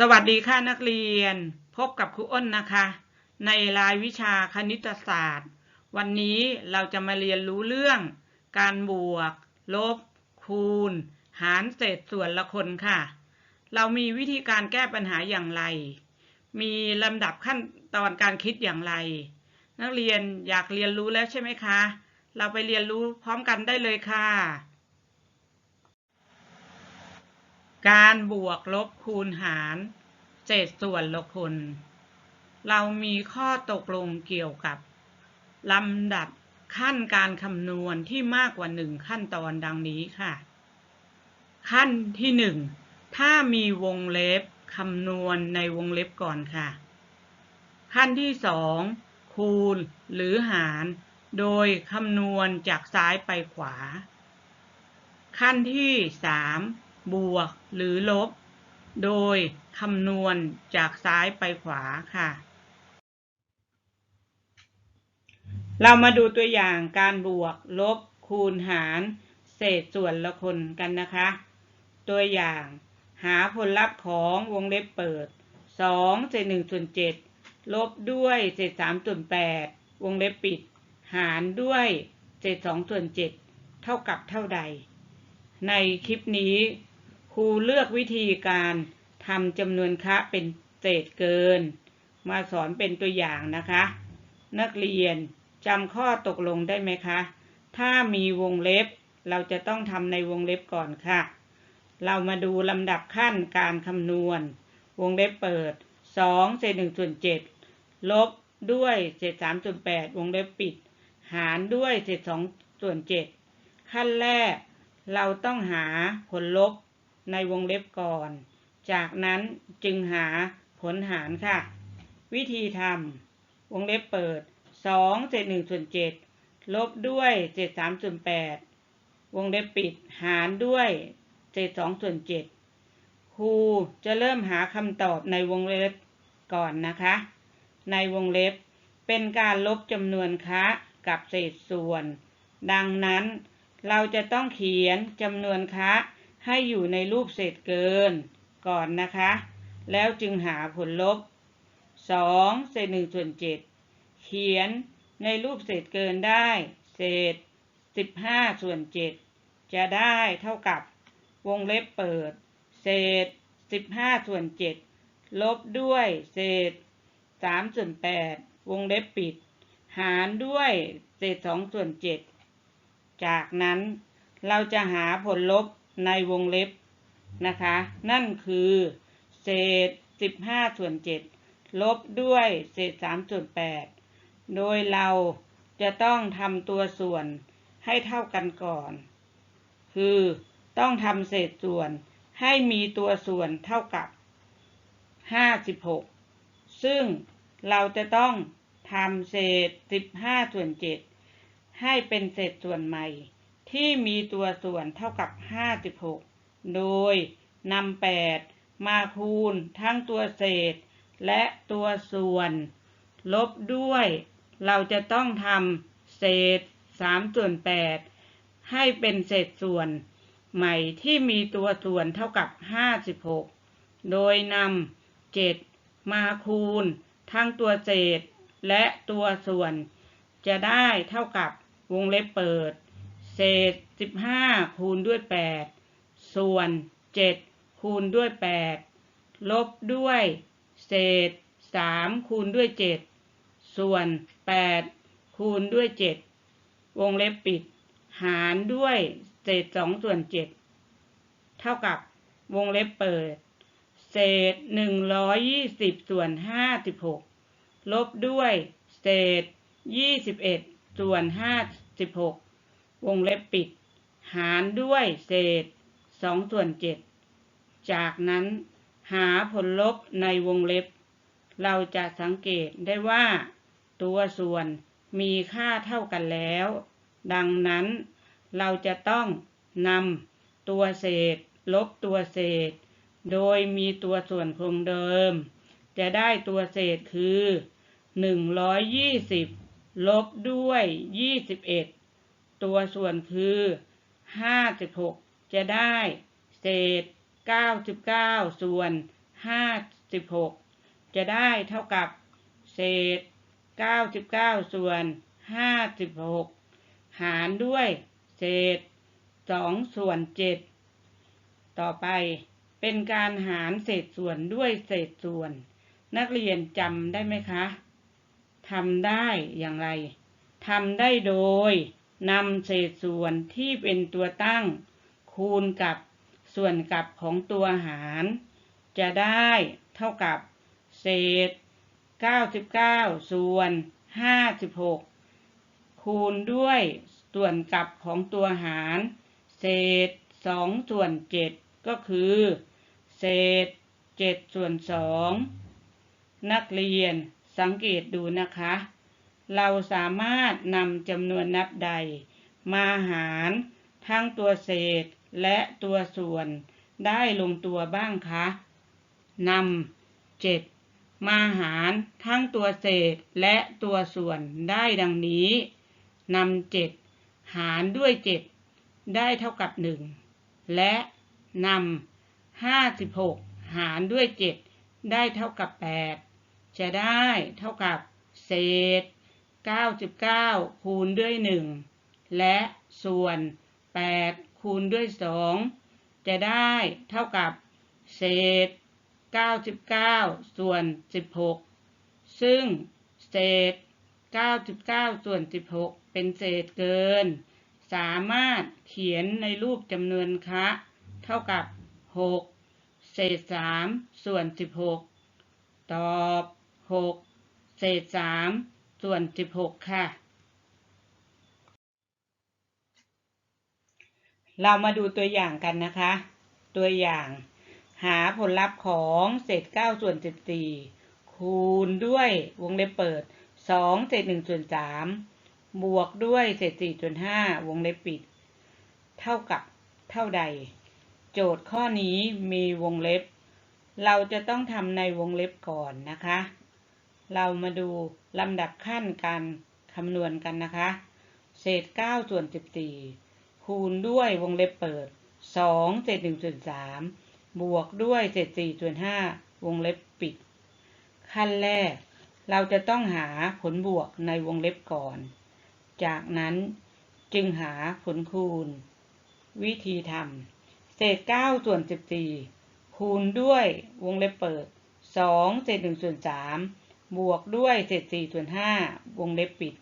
สวัสดีค่ะนักเรียน พบกับครูอ้นนะคะ ในรายวิชาคณิตศาสตร์ วันนี้เราจะมาเรียนรู้เรื่อง การบวก ลบ คูณ หารเศษส่วนละคนค่ะ เรามีวิธีการแก้ปัญหาอย่างไร มีลำดับขั้นตอนการคิดอย่างไร นักเรียนอยากเรียนรู้แล้วใช่ไหมคะ เราไปเรียนรู้พร้อมกันได้เลยค่ะ การบวกลบคูณหารเศษส่วนละคน เรามีข้อตกลงเกี่ยวกับลำดับขั้นการคำนวณที่มากกว่าหนึ่งขั้นตอนดังนี้ค่ะ ขั้นที่หนึ่งถ้ามีวงเล็บคำนวณในวงเล็บก่อนค่ะ ขั้นที่สองคูณหรือหาร โดยคำนวณจากซ้ายไปขวา ขั้นที่สาม บวกหรือลบ โดยคำนวณจากซ้ายไปขวาค่ะ เรามาดูตัวอย่างการบวกลบคูณหารเศษส่วนละคนกันนะคะ ตัวอย่างหาผลลัพธ์ของวงเล็บเปิด 2 เศษ1ส่วน7ลบด้วยเศษ3ส่วน8วงเล็บปิด หารด้วยเศษ2ส่วน7เท่ากับเท่าใด ในคลิปนี้ รูเลือกวิธีการทำจำนวนคะเป็นเศษเกิน มาสอนเป็นตัวอย่างนะคะ นักเรียนจำข้อตกลงได้ไหมคะ ถ้ามีวงเล็บ เราจะต้องทำในวงเล็บก่อนค่ะ เรามาดูลำดับขั้นการคำนวณ วงเล็บเปิด2เศษ1ส่วน7ลบด้วยเศษ3ส่วน8วงเล็บปิด หารด้วยเศษ2ส่วน7ขั้นแรก เราต้องหาผลลบ ในวงเล็บก่อน จากนั้นจึงหาผลหารค่ะ วิธีทำวงเล็บเปิด2เศษ1ส่วน7ลบด้วยเศษ3ส่วน8วงเล็บปิดหารด้วยเศษ2ส่วน7ครูจะเริ่มหาคำตอบในวงเล็บก่อนนะคะ ในวงเล็บเป็นการลบจำนวนคะกับเศษส่วน ดังนั้นเราจะต้องเขียนจำนวนคะ ให้อยู่ในรูปเศษเกินก่อนนะคะ แล้วจึงหาผลลบ 2 เศษ1ส่วน7เขียนในรูปเศษเกินได้ เศษ 15 ส่วน 7 จะได้เท่ากับวงเล็บเปิด เศษ 15 ส่วน 7 ลบด้วยเศษ 3 ส่วน 8 วงเล็บปิด หารด้วยเศษ 2 ส่วน 7 จากนั้นเราจะหาผลลบ ในวงเล็บนะคะ นั่นคือเศษ 15 ส่วน 7 ลบด้วยเศษ 3 ส่วน 8 โดยเราจะต้องทำตัวส่วนให้เท่ากันก่อน คือต้องทำเศษส่วนให้มีตัวส่วนเท่ากับ 56 ซึ่งเราจะต้องทำเศษ 15 ส่วน 7 ให้เป็นเศษส่วนใหม่ ที่มีตัวส่วนเท่ากับ 56 โดยนำ8 มาคูณทั้งตัวเศษ และตัวส่วน ลบด้วย เราจะต้องทำเศษ3ส่วน8ให้เป็นเศษส่วนใหม่ที่มีตัวส่วนเท่ากับ 56 โดยนำ7 มาคูณทั้งตัวเศษ และตัวส่วน จะได้เท่ากับวงเล็บเปิด เศษ 15 คูณด้วย 8 ส่วน 7 คูณด้วย 8 ลบด้วย เศษ 3 คูณด้วย 7 ส่วน 8 คูณด้วย 7 วงเล็บปิด หารด้วยเศษ 2 ส่วน 7 เท่ากับวงเล็บเปิด เศษ 120 ส่วน 56 ลบด้วย เศษ 21 ส่วน 56 วงเล็บปิด หารด้วยเศษ2ส่วน7จากนั้นหาผลลบในวงเล็บ เราจะสังเกตได้ว่า ตัวส่วนมีค่าเท่ากันแล้ว ดังนั้นเราจะต้องนำตัวเศษ ลบตัวเศษ โดยมีตัวส่วนคงเดิม จะได้ตัวเศษคือ 120 ลบด้วย 21 ตัวส่วนคือ 56 จะได้ เศษ 99 ส่วนห้าสิบหกจะได้เท่ากับ เศษเก้าสิบเก้าส่วนห้าสิบหารด้วย เศษสองส่วนเจ็ดต่อไปเป็นการหารเศษส่วนด้วยเศษส่วน นักเรียนจำได้ไหมคะทำได้อย่างไรทำได้โดย นำเศษส่วนที่เป็นตัวตั้ง คูณกับส่วนกลับของตัวหาร จะได้เท่ากับ เศษ 99 ส่วน 56 คูณด้วยส่วนกลับของตัวหาร เศษ 2 ส่วน 7 ก็คือ เศษ 7 ส่วน 2 นักเรียนสังเกตดูนะคะ เราสามารถนำจำนวนนับใด มาหารทั้งตัวเศษและตัวส่วนได้ลงตัวบ้างคะนำเจ็ดมาหารทั้งตัวเศษและตัวส่วนได้ดังนี้นำเจ็ดหารด้วยเจ็ดได้เท่ากับหนึ่งและนำห้าสิบหกหารด้วยเจ็ดได้เท่ากับแปดจะได้เท่ากับเศษ 99 คูณด้วย 1 และส่วน 8 คูณด้วย 2 จะได้เท่ากับ เศษ 99 ส่วน 16 ซึ่งเศษ 99 ส่วน 16 เป็นเศษเกิน สามารถเขียนในรูปจำนวนคะเท่ากับ 6 เศษ 3 ส่วน 16 ตอบ 6 เศษ 3 ส่วน16ค่ะ เรามาดูตัวอย่างกันนะคะ ตัวอย่าง หาผลลัพธ์ของเศษ9ส่วน14คูณด้วยวงเล็บเปิด2เศษ1ส่วน3บวกด้วยเศษ4ส่วน5วงเล็บปิด เท่ากับเท่าใด โจทย์ข้อนี้มีวงเล็บ เราจะต้องทำในวงเล็บก่อนนะคะ เรามาดู ลำดับขั้นการคำนวณกันนะคะ เศษ 9 ส่วน 14 คูณด้วยวงเล็บเปิด 2 เศษ1ส่วน3บวกด้วยเศษ4ส่วน5วงเล็บปิด ขั้นแรก เราจะต้องหาผลบวกในวงเล็บก่อน จากนั้นจึงหาผลคูณ วิธีทำเศษ 9 ส่วน 14 คูณด้วยวงเล็บเปิด 2 เศษ1ส่วน3 บวกด้วยเศษ4ส่วน5วงเล็บปิด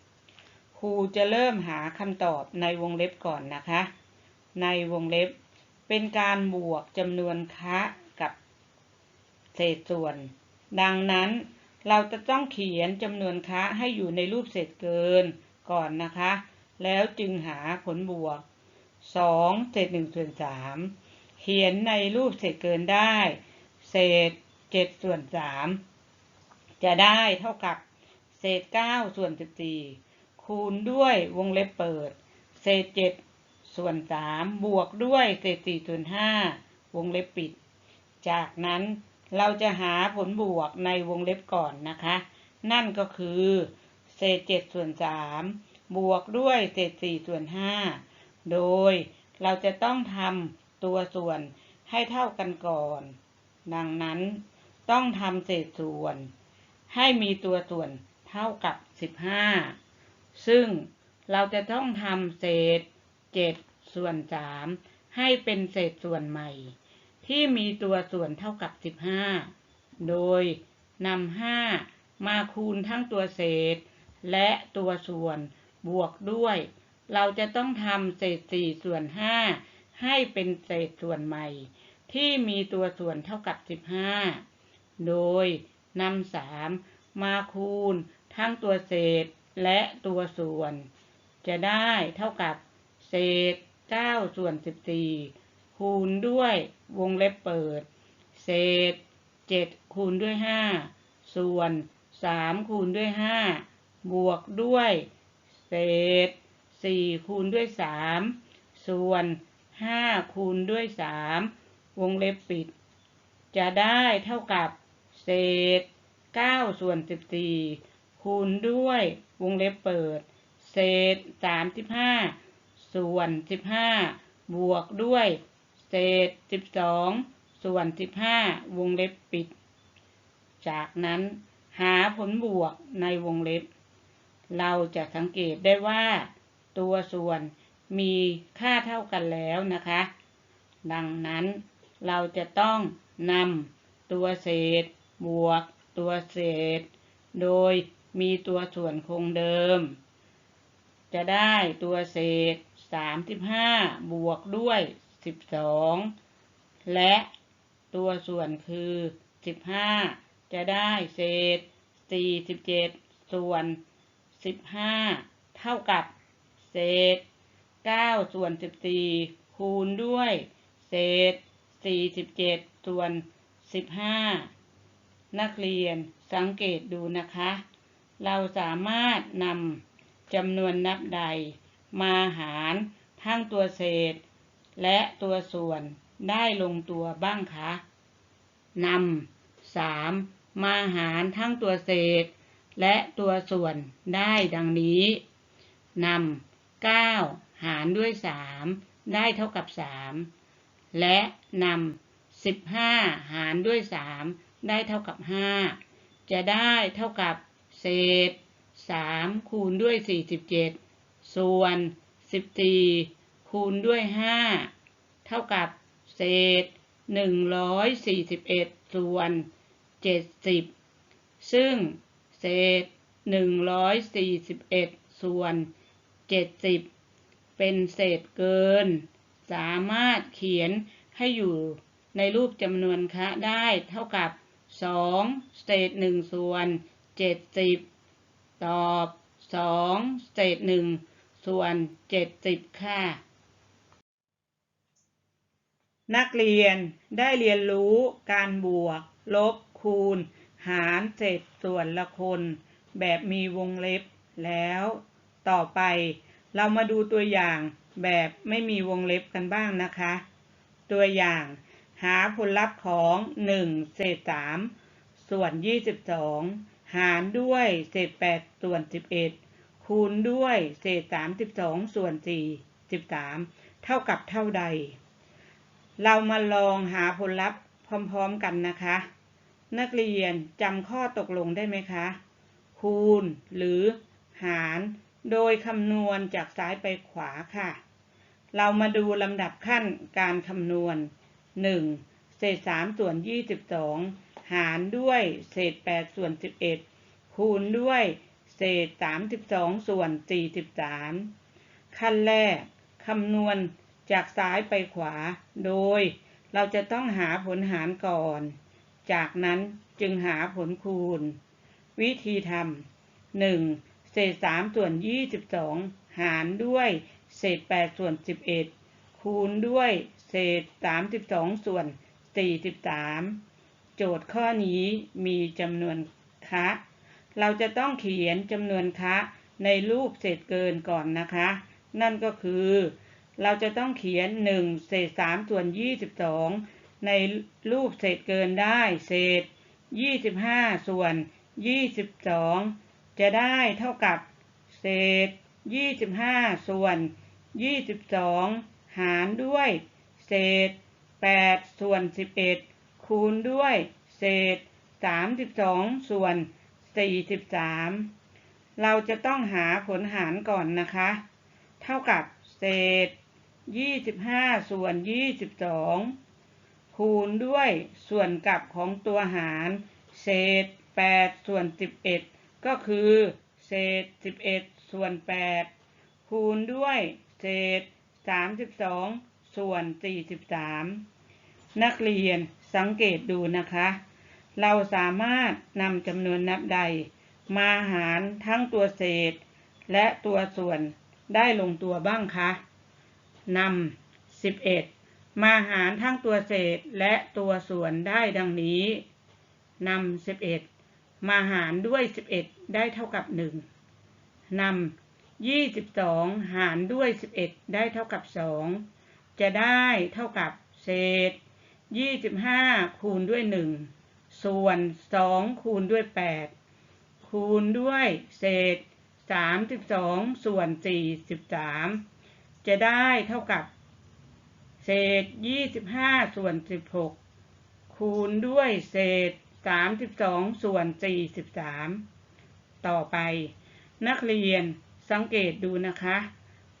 ครูจะเริ่มหาคำตอบในวงเล็บก่อนนะคะ ในวงเล็บเป็นการบวกจำนวนคะกับเศษส่วน ดังนั้นเราจะต้องเขียนจำนวนคะให้อยู่ในรูปเศษเกินก่อนนะคะ แล้วจึงหาผลบวก 2 เศษ1ส่วน3เขียนในรูปเศษเกินได้ เศษ 7 ส่วน3 จะได้เท่ากับเศษ9ส่วน14คูณด้วยวงเล็บเปิด เศษ7ส่วน3บวกด้วยเศษ4ส่วน5วงเล็บปิด จากนั้นเราจะหาผลบวกในวงเล็บก่อนนะคะ นั่นก็คือ เศษ7ส่วน3บวกด้วยเศษ4ส่วน5โดยเราจะต้องทำตัวส่วนให้เท่ากันก่อน ดังนั้นต้องทำเศษส่วน ให้มีตัวส่วนเท่ากับ 15 ซึ่งเราจะต้องทำเศษ 7 ส่วน 3 ให้เป็นเศษส่วนใหม่ ที่มีตัวส่วนเท่ากับ 15 โดยนำ5มาคูณทั้งตัวเศษ และตัวส่วนบวกด้วย เราจะต้องทำเศษ 4 ส่วน 5 ให้เป็นเศษส่วนใหม่ ที่มีตัวส่วนเท่ากับ 15 โดย นำ3มาคูณ ทั้งตัวเศษและตัวส่วน จะได้เท่ากับเศษ 9 ส่วน 14 คูณด้วยวงเล็บเปิด เศษ 7 คูณด้วย 5 ส่วน 3 คูณด้วย 5 บวกด้วย เศษ 4 คูณด้วย 3 ส่วน 5 คูณด้วย 3 วงเล็บปิด จะได้เท่ากับ เศษ9ส่วน14คูณด้วยวงเล็บเปิด เศษ35ส่วน15บวกด้วย เศษ12ส่วน15วงเล็บปิด จากนั้นหาผลบวกในวงเล็บ เราจะสังเกตได้ว่า ตัวส่วนมีค่าเท่ากันแล้วนะคะ ดังนั้นเราจะต้องนำตัวเศษ บวกตัวเศษ โดยมีตัวส่วนคงเดิม จะได้ตัวเศษ 35 บวกด้วย 12 และตัวส่วนคือ 15 จะได้เศษ 47 ส่วน 15 เท่ากับเศษ 9 ส่วน 14 คูณด้วย เศษ 47 ส่วน 15 นักเรียนสังเกตดูนะคะ เราสามารถนำจำนวนนับใด มาหารทั้งตัวเศษ และตัวส่วนได้ลงตัวบ้างคะนำสามมาหารทั้งตัวเศษ และตัวส่วนได้ดังนี้นำเก้าหารด้วยสามได้เท่ากับสามและนำสิบห้าหารด้วยสาม ได้เท่ากับห้าจะได้เท่ากับเศษสามคูณด้วยสี่สิบเจ็ดส่วนสิบสี่คูณด้วยห้าเท่ากับเศษหนึ่งร้อยสี่สิบเอ็ดส่วนเจ็ดสิบซึ่งเศษหนึ่งร้อยสี่สิบเอ็ดส่วนเจ็ดสิบเป็นเศษเกิน สามารถเขียนให้อยู่ในรูปจำนวนคะได้เท่ากับ สองเศษหนึ่งส่วนเจ็ดสิบตอบสองเศษหนึ่งส่วนเจ็ดสิบค่ะ นักเรียนได้เรียนรู้การบวก ลบคูณ หารเศษส่วนละคน แบบมีวงเล็บแล้ว ต่อไปเรามาดูตัวอย่างแบบไม่มีวงเล็บกันบ้างนะคะ ตัวอย่าง หาผลลัพธ์ของ1เศษ3ส่วน 22 หารด้วยเศษ8ส่วน 11 คูณด้วยเศษ32ส่วน4 13 เท่ากับเท่าใด เรามาลองหาผลลัพธ์พร้อมๆกันนะคะ นักเรียนจำข้อตกลงได้ไหมคะ คูณหรือหารโดยคำนวณจากซ้ายไปขวาค่ะ เรามาดูลำดับขั้นการคำนวณ 1. เศษ3ส่วน 22 หารด้วยเศษ8ส่วน 11 คูณด้วยเศษ 32 ส่วน 43 ขั้นแรกคำนวณจากซ้ายไปขวา โดยเราจะต้องหาผลหารก่อน จากนั้นจึงหาผลคูณ วิธีทำ 1. เศษ3ส่วน22หารด้วยเศษ8ส่วน11คูณด้วย เศษ 32 ส่วน 43 โจทย์ข้อนี้มีจำนวนคะเราจะต้องเขียนจำนวนคะในรูปเศษเกินก่อนนะคะ นั่นก็คือ เราจะต้องเขียน 1 เศษ 3 ส่วน 22 ในรูปเศษเกินได้ เศษ 25 ส่วน 22 จะได้เท่ากับ เศษ 25 ส่วน 22 หารด้วย เศษ8ส่วน11 คูณด้วยเศษ 32 ส่วน 43 เราจะต้องหาผลหารก่อนนะคะ เท่ากับเศษ 25 ส่วน 22 คูณด้วยส่วนกลับของตัวหาร เศษ 8 ส่วน 11 ก็คือ เศษ 11 ส่วน 8 คูณด้วยเศษ 32 ส่วน 43 นักเรียนสังเกตดูนะคะ เราสามารถนำจำนวนนับใด มาหารทั้งตัวเศษ และตัวส่วนได้ลงตัวบ้างคะนำ11 มาหารทั้งตัวเศษและตัวส่วนได้ดังนี้นำ11 มาหารด้วย 11 ได้เท่ากับ 1นำ22 หารด้วย 11 ได้เท่ากับ 2 จะได้เท่ากับเศษ 25 คูณด้วย 1 ส่วน 2 คูณด้วย 8 คูณด้วยเศษ 32 ส่วน 43 จะได้เท่ากับ เศษ 25 ส่วน 16 คูณด้วยเศษ 32 ส่วน 43 ต่อไป นักเรียนสังเกตดูนะคะ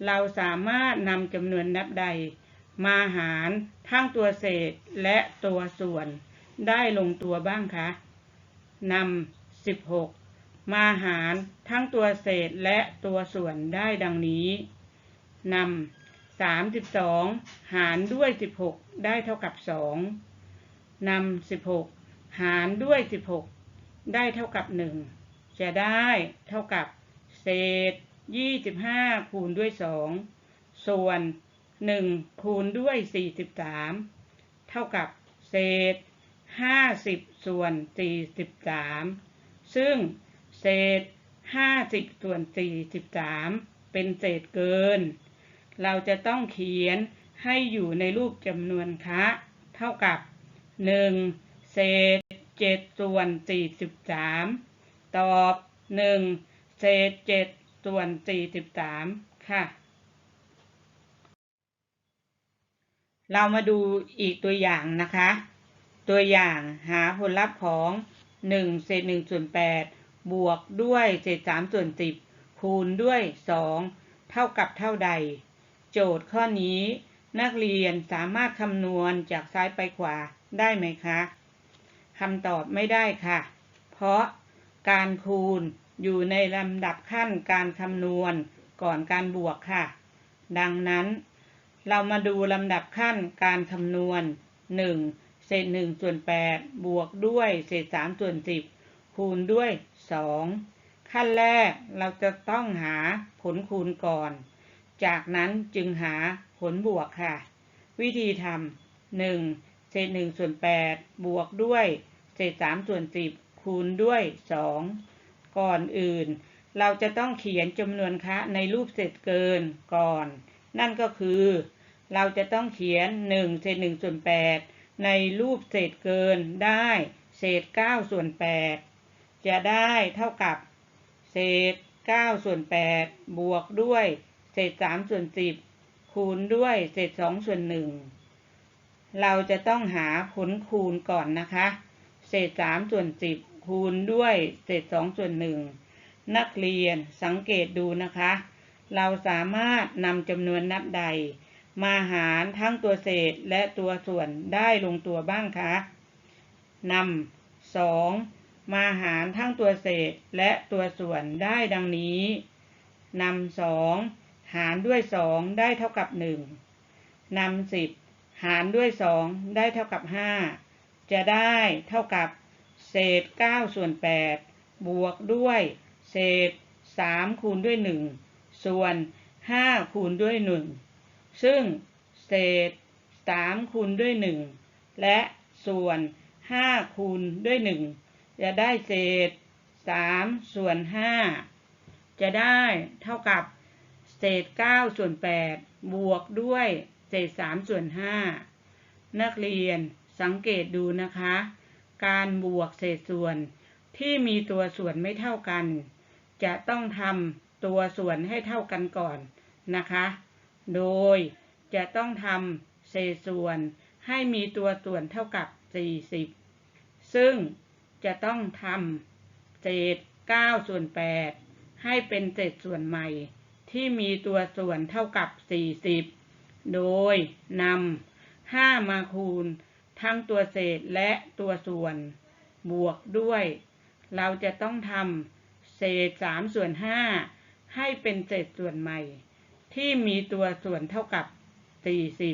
เราสามารถนำจำนวนนับใด มาหารทั้งตัวเศษและตัวส่วน ได้ลงตัวบ้างคะนำ16มาหารทั้งตัวเศษและตัวส่วนได้ดังนี้นำ32หารด้วย16ได้เท่ากับ2นำ16หารด้วย16ได้เท่ากับ1จะได้เท่ากับเศษ25คูณด้วย2ส่วน 1คูณด้วย43เท่ากับเศษ50ส่วน43ซึ่งเศษ50ส่วน43เป็นเศษเกิน เราจะต้องเขียนให้อยู่ในรูปจำนวนคะเท่ากับ1เศษ7ส่วน43ตอบ1เศษ7ส่วน43ค่ะ เรามาดูอีกตัวอย่างนะคะ ตัวอย่างหาผลลัพธ์ของ 1 เศษ1ส่วน8บวกด้วยเศษ3ส่วน10 คูณด้วย 2 เท่ากับเท่าใด โจทย์ข้อนี้นักเรียนสามารถคำนวณจากซ้ายไปขวาได้ไหมคะคำตอบไม่ได้ค่ะ เพราะการคูณอยู่ในลำดับขั้นการคำนวณก่อนการบวกค่ะ ดังนั้น เรามาดูลำดับขั้นการคำนวณ 1 เศษ1ส่วน8บวกด้วยเศษ3ส่วน10 คูณด้วย 2 ขั้นแรกเราจะต้องหาผลคูณก่อน จากนั้นจึงหาผลบวกค่ะ วิธีทำ 1 เศษ1ส่วน8บวกด้วย เศษ3ส่วน10 คูณด้วย 2 ก่อนอื่น เราจะต้องเขียนจำนวนคะในรูปเศษเกินก่อนนั่นก็คือ เราจะต้องเขียน1เศษ1ส่วน8ในรูปเศษเกินได้เศษ9ส่วน8จะได้เท่ากับเศษ9ส่วน8บวกด้วยเศษ3ส่วน10 คูณด้วยเศษ2ส่วน1เราจะต้องหาผลคูณก่อนนะคะ เศษ3ส่วน10 คูณด้วยเศษ2ส่วน1นักเรียนสังเกตดูนะคะ เราสามารถนำจำนวนนับใด มาหารทั้งตัวเศษและตัวส่วนได้ลงตัวบ้างคะนำสองมาหารทั้งตัวเศษและตัวส่วนได้ดังนี้นำสองหารด้วยสองได้เท่ากับหนึ่งนำสิบหารด้วยสองได้เท่ากับห้าจะได้เท่ากับเศษเก้าส่วนแปดบวกด้วยเศษสามคูณด้วยหนึ่งส่วนห้าคูณด้วยหนึ่ง ซึ่งเศษสามคูณด้วยหนึ่งและส่วนห้าคูณด้วยหนึ่งจะได้เศษสามส่วนห้าจะได้เท่ากับเศษเก้าส่วนแปดบวกด้วยเศษสามส่วนห้านักเรียนสังเกตดูนะคะ การบวกเศษส่วนที่มีตัวส่วนไม่เท่ากัน จะต้องทำตัวส่วนให้เท่ากันก่อนนะคะ โดยจะต้องทำเศษส่วนให้มีตัวส่วนเท่ากับ 40 ซึ่งจะต้องทำเศษ9ส่วน8ให้เป็นเศษส่วนใหม่ที่มีตัวส่วนเท่ากับ 40 โดยนำ5มาคูณทั้งตัวเศษและตัวส่วน บวกด้วย เราจะต้องทำเศษ3ส่วน5ให้เป็นเศษส่วนใหม่ ที่มีตัวส่วนเท่ากับ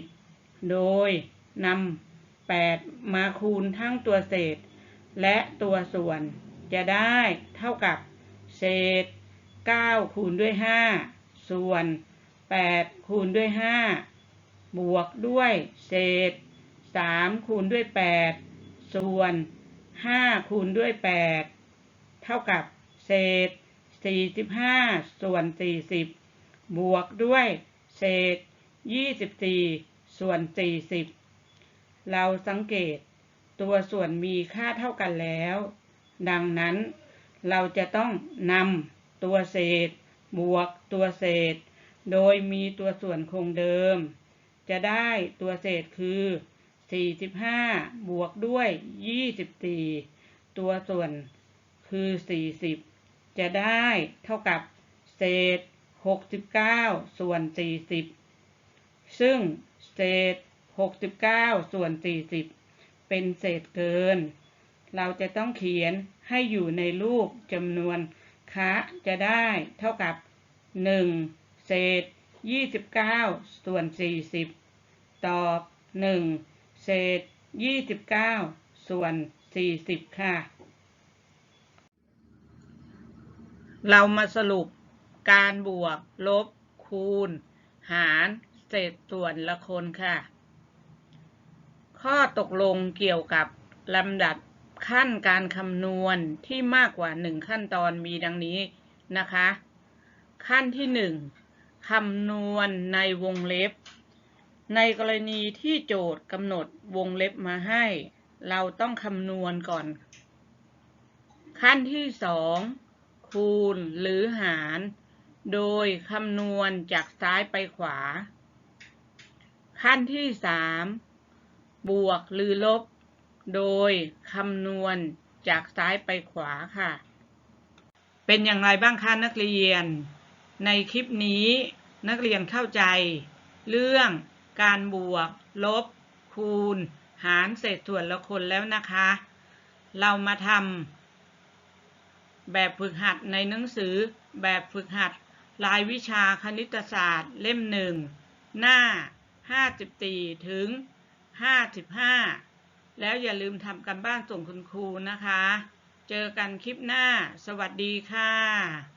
40 โดยนำ8 มาคูณทั้งตัวเศษ และตัวส่วนจะได้เท่ากับ เศษ 9 คูณด้วย 5 ส่วน 8 คูณด้วย 5 บวกด้วยเศษ 3 คูณด้วย 8 ส่วน 5 คูณด้วย 8 เท่ากับ เศษ 45 ส่วน 40 บวกด้วยเศษ 24 ส่วน 40 เราสังเกตตัวส่วนมีค่าเท่ากันแล้ว ดังนั้นเราจะต้องนำตัวเศษ บวกตัวเศษ โดยมีตัวส่วนคงเดิม จะได้ตัวเศษคือ 45 บวกด้วย 24 ตัวส่วนคือ 40 จะได้เท่ากับเศษ 69 ส่วน 40 ซึ่งเศษ 69 ส่วน 40 เป็นเศษเกิน เราจะต้องเขียนให้อยู่ในรูปจำนวนคะจะได้เท่ากับ 1 เศษ 29 ส่วน 40 ตอบ 1 เศษ 29 ส่วน 40 ค่ะ เรามาสรุป การบวก ลบ คูณ หารเศษส่วนละคนค่ะ ข้อตกลงเกี่ยวกับลำดับขั้นการคำนวณที่มากกว่า 1 ขั้นตอนมีดังนี้นะคะ ขั้นที่ 1คำนวณในวงเล็บ ในกรณีที่โจทย์กำหนดวงเล็บมาให้ เราต้องคำนวณก่อน ขั้นที่ 2 คูณหรือหาร โดยคำนวณจากซ้ายไปขวา ขั้นที่ 3 บวกหรือลบ โดยคำนวณจากซ้ายไปขวาค่ะ เป็นอย่างไรบ้างคะนักเรียน ในคลิปนี้นักเรียนเข้าใจ เรื่องการบวก ลบ คูณ หารเศษส่วนละคนแล้วนะคะ เรามาทำแบบฝึกหัดในหนังสือแบบฝึกหัด รายวิชาคณิตศาสตร์เล่มหนึ่งหน้า 54 ถึง 55 แล้วอย่าลืมทำกันบ้านส่งคุณครูนะคะ เจอกันคลิปหน้า สวัสดีค่ะ